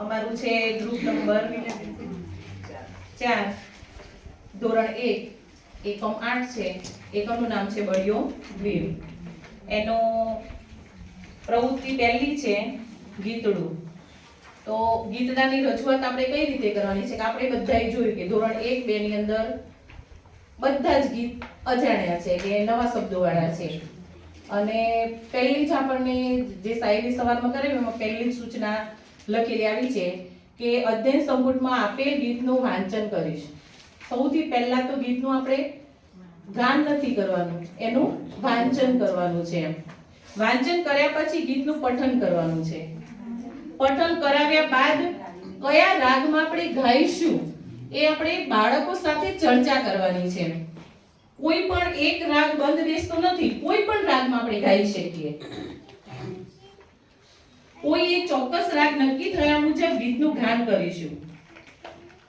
અમારું છે group number ચાર. ધોરણ એક એકમ આઠ છે. એકમનું નામ છે બળિયો વીર એનો પ્રવૃત્તિ પહેલી છે ગીતડું. તો ગીતડાની રજૂઆત આપણે કઈ રીતે કરવાની છે? કે આપણે બધાએ જોયું કે ધોરણ એક બે ની અંદર બધા જ ગીત અજાણ્યા છે કે નવા શબ્દોવાળા છે. અને પહેલી જ આપણને જે શાયરી સવારમાં કરેલી એમાં પહેલી જ સૂચના લખેલી આવી છે કે અધ્યયન સંપુટમાં આપેલ ગીતનું વાંચન કરીશ. સૌથી પહેલા તો ગીતનું આપણે ગાન નથી કરવાનું, એનું વાંચન કરવાનું છે વાંચન કર્યા પછી ગીતનું પઠન કરવાનું છે. પઠન કરાવ્યા બાદ કયા રાગમાં આપણે ગાઈશું એ આપણે બાળકો સાથે ચર્ચા કરવાની છે. કોઈ પણ એક રાગ બંધ બેસતો નથી, કોઈ પણ રાગમાં આપણે ગાઈ શકીએ. કોઈ એક ચોક્કસ રાગ નક્કી થયા મુજબ ગીતનું ગાન કરીશું.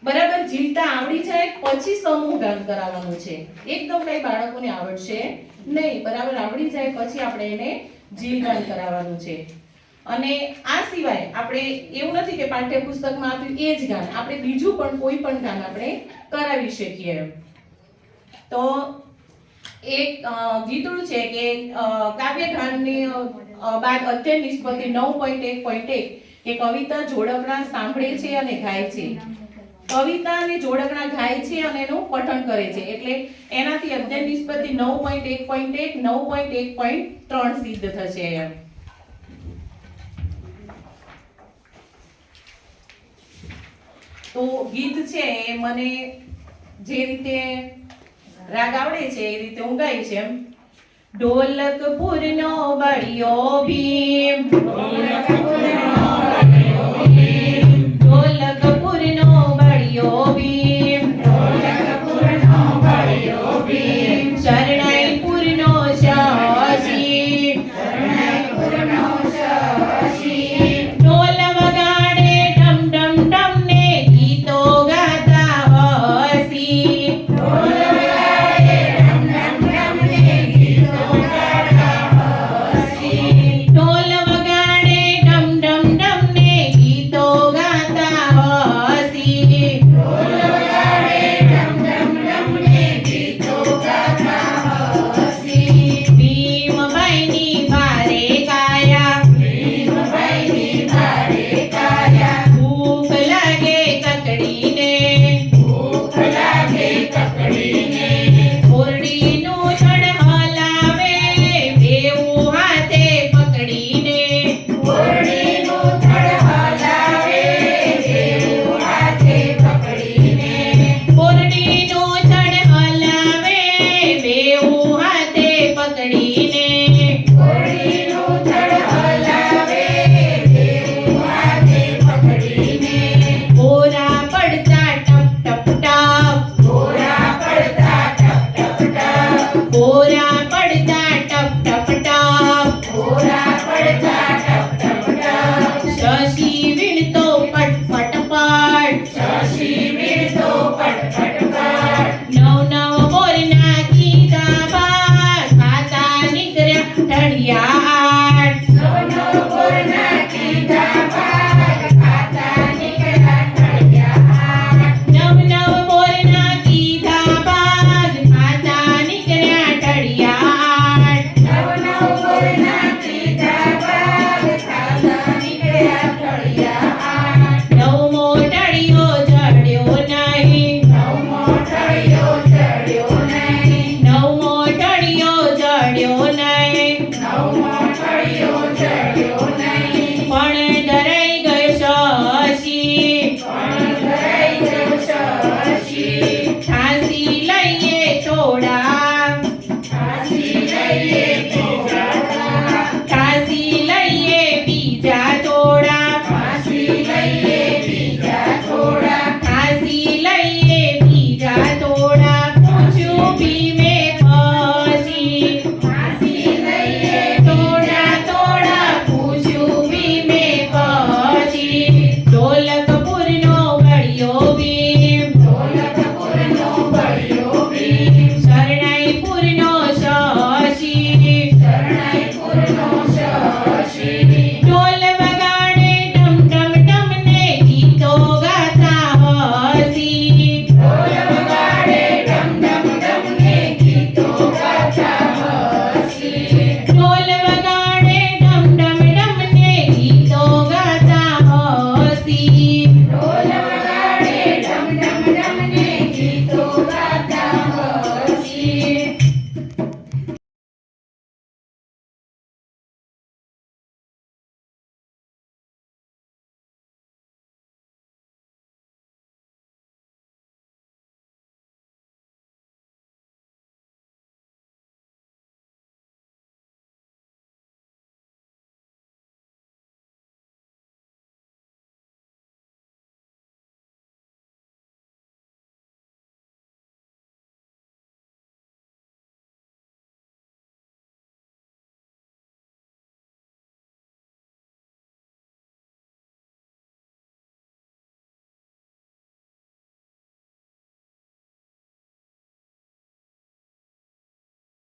બરાબર જીલતા આવડી જાય પછી સમૂહ ગાન કરાવવાનું છે. એકદમ કઈ બાળકોને આવડશે નહીં, બરાબર, આવડી જાય પછી આપણે એને જીલ ગાન કરાવવાનું છે. અને આ સિવાય આપણે એવું નથી કે પાઠ્યપુસ્તકમાં આપ્યું એ જ ગાન, આપણે બીજું પણ કોઈ પણ ગાન આપણે કરાવી શકીએ. તો એક ગીતડું છે કે અ, કાવ્ય ગાનની બાદ અત્યંત નિષ્પતિ નવ પોઈન્ટ એક પોઈન્ટ એક કે કવિતા જોડકણા સાંભળે છે અને ગાય છે. કવિતા અને જોડકણા ગાય છે અને એનું પઠન કરે છે. એટલે એનાથી અત્યંત નિષ્પતિ નવ પોઈન્ટ એક પોઈન્ટ એક નવ પોઈન્ટ એક પોઈન્ટ ત્રણ સિદ્ધ થશે એમ. તો ગીત છે એ મને જે રીતે રાગ આવડે છે? એ રીતે હું છે એમ. ઢોલકપુરનો બળિયો ભીમ.